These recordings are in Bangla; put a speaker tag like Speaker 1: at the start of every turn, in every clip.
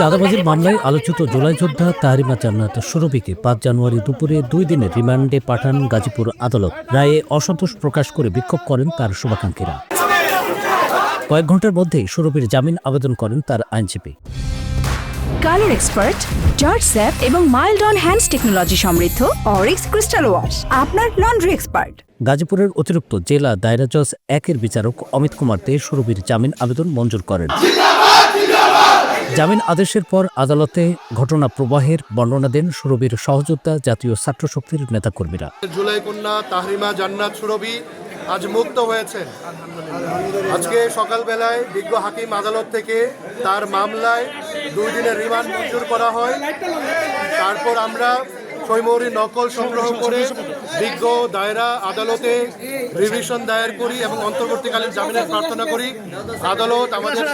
Speaker 1: চাঁদাবাজির মামলায় আলোচিত জুলাই যোদ্ধা তাহারিমা জান্নাত সুরভিকে পাঁচ জানুয়ারি দুপুরে দুই দিনের রিমান্ডে পাঠান গাজীপুর আদালত। রায়ে অসন্তোষ প্রকাশ করে বিক্ষোভ করেন তার শুভাকাঙ্ক্ষীরা। কয়েক ঘণ্টার মধ্যেই সুরভির জামিন আবেদন করেন তার আইনজীবী।
Speaker 2: কালার এক্সপার্ট জর্জ স্যাপ এবং মাইল্ড অন হ্যান্ডস টেকনোলজি সমৃদ্ধ অরিক্স ক্রিস্টাল ওয়াশ আপনার লন্ড্রি এক্সপার্ট।
Speaker 1: গাজীপুরের অতিরিক্ত জেলা দায়রা জজ একের বিচারক অমিত কুমার দে সুরভির জামিন আবেদন মঞ্জুর করেন। জামিন আদেশের পর আদালতে ঘটনা প্রবাহের বর্ণনা দেন সুরবির সহযোদ্ধা জাতীয় ছাত্র শক্তির নেতাকর্মীরা।
Speaker 3: জুলাই কন্যা তাহরিমা জান্নাত সুরবি আজ মুক্ত হয়েছেন। আজকে সকালবেলায় বিজ্ঞ হাকিম আদালত থেকে তার মামলায় দুই দিনের রিমান্ড মঞ্জুর করা হয়। তারপর আমরা সৈমৌরি নকল সংগ্রহ করে বিজ্ঞ দায়রা আদালতে রিভিশন দায়ের করি এবং অন্তর্বর্তীকালীন জামিনের প্রার্থনা করি। আদালত আমাদের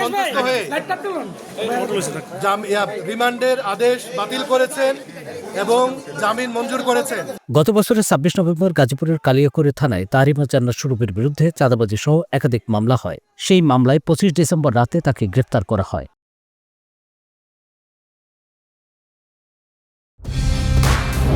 Speaker 3: সন্তুষ্ট হয়ে রিমান্ডের আদেশ বাতিল করেছেন এবং জামিন মঞ্জুর করেছেন।
Speaker 1: গত বছরের ছাব্বিশ নভেম্বর গাজীপুরের কালিয়াকৈর থানায় তারিমা জান্নাত সুরভির বিরুদ্ধে চাঁদাবাজি সহ একাধিক মামলা হয়। সেই মামলায় পঁচিশ ডিসেম্বর রাতে তাকে গ্রেফতার করা হয়।